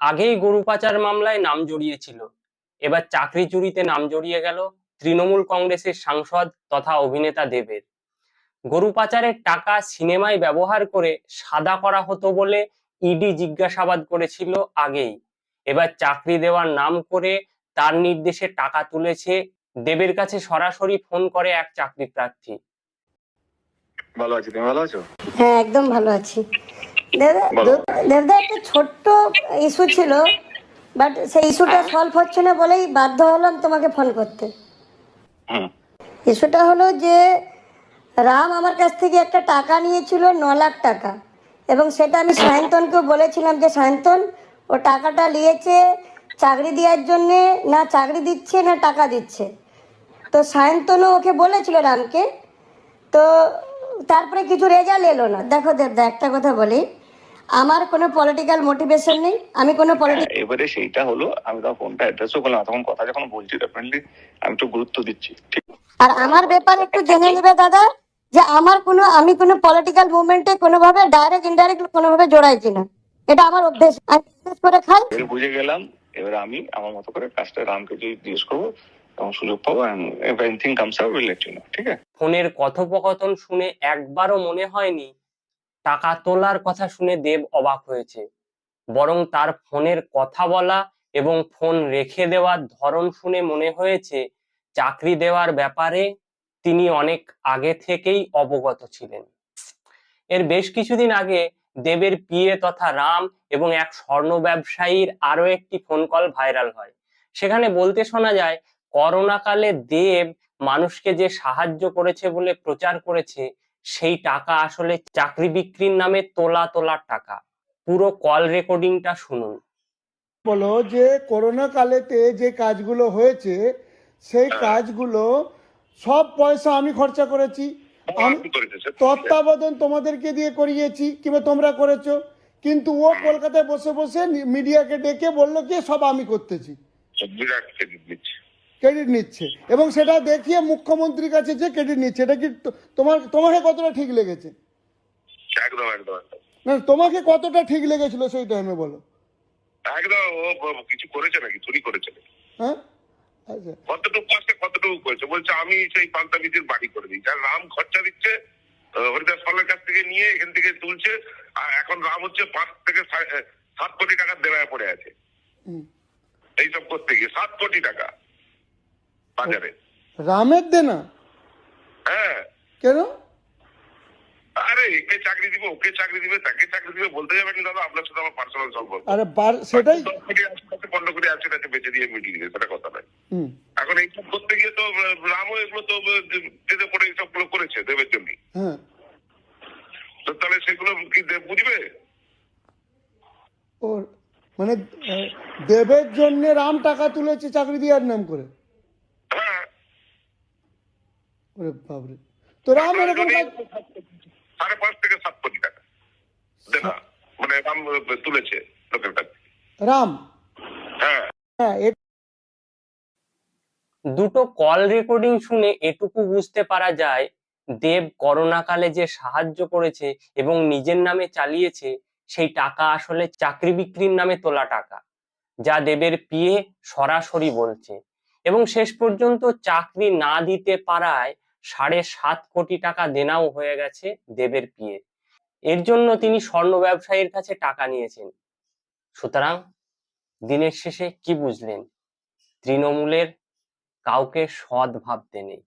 আগেই গরু পাচার মামলায় নাম জড়িয়েছিল। এবার চাকরি চুরিতে নাম জড়িয়ে গেল তৃণমূল কংগ্রেসের সাংসদ তথা অভিনেতা দেবের। গরু পাচারের টাকা সিনেমায় ব্যবহার করে সাদা করা হতো বলে ইডি জিজ্ঞাসাবাদ করেছিল আগেই। এবার চাকরি দেওয়ার নাম করে তার নির্দেশে টাকা তুলেছে দেবের কাছে সরাসরি ফোন করে এক চাকরি প্রার্থী। ভালো আছি তুমি ভালো আছো? হ্যাঁ একদম ভালো আছি। দাদা একটা ছোট্ট ইস্যু ছিল বাট সেই ইস্যুটা সলভ হচ্ছে না বলেই বাধ্য হলাম তোমাকে ফোন করতে। ইস্যুটা হলো যে রাম আমার কাছ থেকে একটা টাকা নিয়েছিল ন লাখ টাকা। এবং সেটা আমি সায়ন্তনকে বলেছিলাম যে সায়ন্তন ও টাকাটা নিয়েছে চাকরি দেওয়ার জন্যে না চাকরি দিচ্ছে না টাকা দিচ্ছে। তো সায়ন্তনও ওকে বলেছিল রামকে তো তারপরে কিছু রেজাল্ট এলো না। দেখো দেবদা একটা কথা বলি। আমার কোনো পলিটিক্যাল মোটিভেশন নেই আমি কোনো পলিটিক্যাল হ্যাঁ, এবারে সেইটা হলো আমি তখন ফোনটা অ্যাড্রেসও করলাম তখন কথা যখন বলছি ডেফিনেটলি আমি একটু গুরুত্ব দিচ্ছি ঠিক? আর আমার ব্যাপারে একটু জেনে নেবে দাদা যে আমার কোনো আমি কোনো পলিটিক্যাল মুভমেন্টে কোনোভাবে ডাইরেক্ট ইনডাইরেক্ট কোনোভাবে জড়াইছি না এটা আমার অভ্যেস। আমি করে খাই। এবারে বুঝে গেলাম এবারে আমি আমার মতো করে কাজটা রামকে যদি জিজ্ঞেস করব তখন সুযোগ পাবো anything comes out will let you know ঠিক আছে? ফোনের কথোপকথন শুনে একবারও মনে হয়নি টাকা তোলার কথা শুনে দেব অবাক হয়েছে। বরং তার ফোনের কথা বলা এবং ফোন রেখে দেওয়ার ধরন শুনে মনে হয়েছে, চাকরি দেওয়ার ব্যাপারে তিনি অনেক আগে থেকেই অবগত ছিলেন। এর বেশ কিছুদিন আগে দেবের পিএ তথা রাম এবং এক স্বর্ণ ব্যবসায়ীর আরও একটি ফোন কল ভাইরাল হয়। সেখানে বলতে শোনা যায় করোনা কালে দেব মানুষকে যে সাহায্য করেছে বলে প্রচার করেছে সেই টাকা আসলে চাকরি বিক্রির নামে তোলা তোলার টাকা। পুরো কল রেকর্ডিংটা শুনুন। বলো যে করোনা কালেতে যে কাজগুলো হয়েছে সেই কাজগুলো সব পয়সা আমি খরচা করেছি। আমি তত্ত্বাবধান তোমাদেরকে দিয়ে করিয়েছি কিংবা তোমরা করেছ। কিন্তু ও কলকাতায় বসে বসে মিডিয়াকে ডেকে বলল কি সব আমি করতেছি। বিরাট ক্রেডিট নিচ্ছে। এবং সেটা দেখিয়ে মুখ্যমন্ত্রীর কাছে যে ক্রেডিট নিচ্ছে এটা কি তোমার তোমাকে কতটা ঠিক লেগেছে? একদম একদম। না তোমাকে কতটা ঠিক লেগেছিল সেই টাইমে বলো। একদম ও কিছু করেছে নাকি? চুরি করেছে নাকি? হ্যাঁ? আচ্ছা। কতটুকু কতটুকু করেছে? বলছে আমি সেই বাড়ি করে দিই। আর রাম খরচা দিচ্ছে হরিদাস পালের কাছ থেকে নিয়ে এখান থেকে তুলছে আর এখন রাম হচ্ছে পাঁচ থেকে সাত কোটি টাকার দেওয়ায় পড়ে আছে। এইসব করতে গিয়ে সাত কোটি টাকা। বাজারে রামের দেনা হ্যাঁ। কেন? আরে একে চাকরি দিব ওকে চাকরি দিবে তাকে চাকরি দিবে বলতে যাবেন দাদা আপনার সাথে আমার পার্সোনাল সম্পর্ক। আরে সেটাই পনেরো কোটি আশি টাকা বেঁচে দিয়ে মিটিয়ে দিবে সেটা কথা হুম। এখন এইসব করতে গিয়ে তো রামও এগুলো তো যেতে পড়ে এইসবগুলো করেছে দেবের জন্য হ্যাঁ। তো তাহলে সেগুলো কি দেব বুঝবে? ওর মানে দেবের জন্য রাম টাকা তুলেছে চাকরি দেওয়ার নাম করে হ্যাঁ ওরে বাবরে তো রাম এরকম সাড়ে পাঁচ থেকে সাত কোটি টাকা। মানে রাম তুলেছে লোকের কাছে রাম? হ্যাঁ। হ্যাঁ দুটো কল রেকর্ডিং শুনে এটুকু বুঝতে পারা যায় দেব করোনাকালে যে সাহায্য করেছে এবং নিজের নামে চালিয়েছে সেই টাকা আসলে চাকরি বিক্রির নামে তোলা টাকা যা দেবের পিয়ে সরাসরি বলছে। এবং শেষ পর্যন্ত চাকরি না দিতে পারায় সাড়ে সাত কোটি টাকা দেনাও হয়ে গেছে দেবের পিয়ে। এর জন্য তিনি স্বর্ণ ব্যবসায়ীর কাছে টাকা নিয়েছেন। সুতরাং দিনের শেষে কি বুঝলেন? তৃণমূলের কাউকে সৎ ভাবতে নেই।